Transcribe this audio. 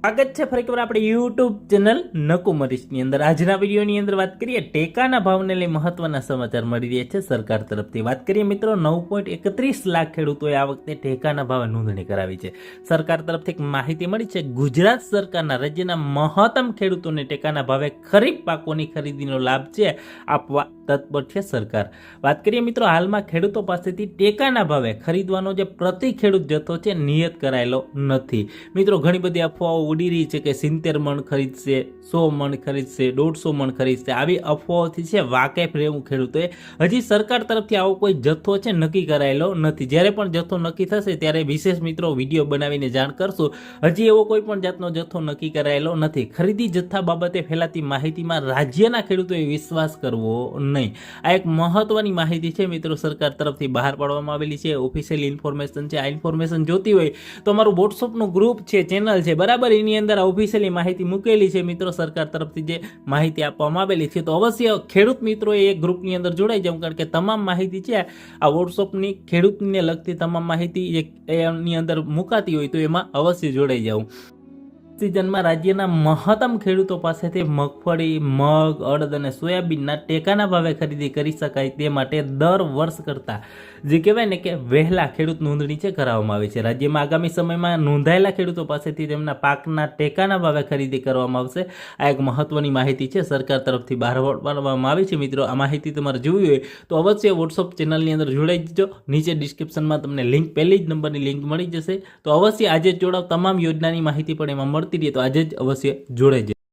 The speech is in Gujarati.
સ્વાગત છે. ફરી એકવાર આપણે યુટ્યુબ ચેનલ નકુમરીશની અંદર. આજના વિડીયોની અંદર વાત કરીએ. ટેકાના ભાવને લઈ મહત્વના સમાચાર મળી રહ્યા છે. સરકાર તરફથી વાત કરીએ. મિત્રો, નવ પોઈન્ટ એકત્રીસ લાખ ખેડૂતોએ આ વખતે ટેકાના ભાવે નોંધણી કરાવી છે. સરકાર તરફથી એક માહિતી મળી છે. ગુજરાત સરકારના રાજ્યના મહત્તમ ખેડૂતોને ટેકાના ભાવે ખરીફ પાકોની ખરીદીનો લાભ છે. આપવા તત્પર છે સરકાર. વાત કરીએ મિત્રો, હાલમાં ખેડૂતો પાસેથી ટેકાના ભાવે ખરીદવાનો જે પ્રતિ ખેડૂત જથ્થો છે, નિયત કરાયેલો નથી. મિત્રો, ઘણી બધી અફવાઓ ઉડી રહી છે કે સિત્તેર મણ ખરીદશે, સો મણ ખરીદશે, દોઢસો મણ ખરીદશે. આવી અફવાઓથી છે વાકેફ રહેવું ખેડૂતોએ. હજી સરકાર તરફથી આવો કોઈ જથ્થો છે નક્કી કરાયેલો નથી. જ્યારે પણ જથ્થો નક્કી થશે ત્યારે વિશેષ મિત્રો વીડિયો બનાવીને જાણ કરશું. હજી એવો કોઈ પણ જાતનો જથ્થો નક્કી કરાયેલો નથી. ખરીદી જથ્થા બાબતે ફેલાતી માહિતીમાં રાજ્યના ખેડૂતોએ વિશ્વાસ કરવો નહીં. આ એક મહત્વની માહિતી છે મિત્રો સરકાર તરફથી બહાર પાડવામાં આવેલી છે. ઓફિશિયલ ઇન્ફોર્મેશન છે. આ ઇન્ફોર્મેશન જોતી હોય તો અમારું વોટ્સઅપનું ગ્રુપ છે ચેનલ છે. બરાબર? એની અંદર ઓફિશિયલી માહિતી મૂકેલી છે મિત્રો સરકાર તરફથી જે માહિતી આપવામાં આવેલી છે. તો અવશ્ય ખેડૂત મિત્રો એ ગ્રુપની અંદર જોડાઈ જાવ કારણ કે તમામ માહિતી છે. આ વોટ્સઅપની ખેડૂતને લગતી તમામ માહિતી એની અંદર મુકાતી હોય તો એમાં અવશ્ય જોડાઈ જાઉં. સિઝનમાં રાજ્યના મહત્તમ ખેડૂતો પાસેથી મગફળી, મગ, અડદ અને સોયાબીનના ટેકાના ભાવે ખરીદી કરી શકાય તે માટે દર વર્ષ કરતાં જે કહેવાય ને કે વહેલા ખેડૂત નોંધણી છે કરાવવામાં આવે છે. રાજ્યમાં આગામી સમયમાં નોંધાયેલા ખેડૂતો પાસેથી તેમના પાકના ટેકાના ભાવે ખરીદી કરવામાં આવશે. આ એક મહત્વની માહિતી છે. સરકાર તરફથી બહાર પાડવામાં આવી છે. મિત્રો, આ માહિતી તમારે જોવી હોય તો અવશ્ય વોટ્સઅપ ચેનલની અંદર જોડાઈ જજો. નીચે ડિસ્ક્રિપ્શનમાં તમને લિંક પહેલી જ નંબરની લિંક મળી જશે. તો અવશ્ય આજે જોડાવ. તમામ યોજનાની માહિતી પણ એમાં મળતી રહે તો આજે જ અવશ્ય જોડાઈ જજો.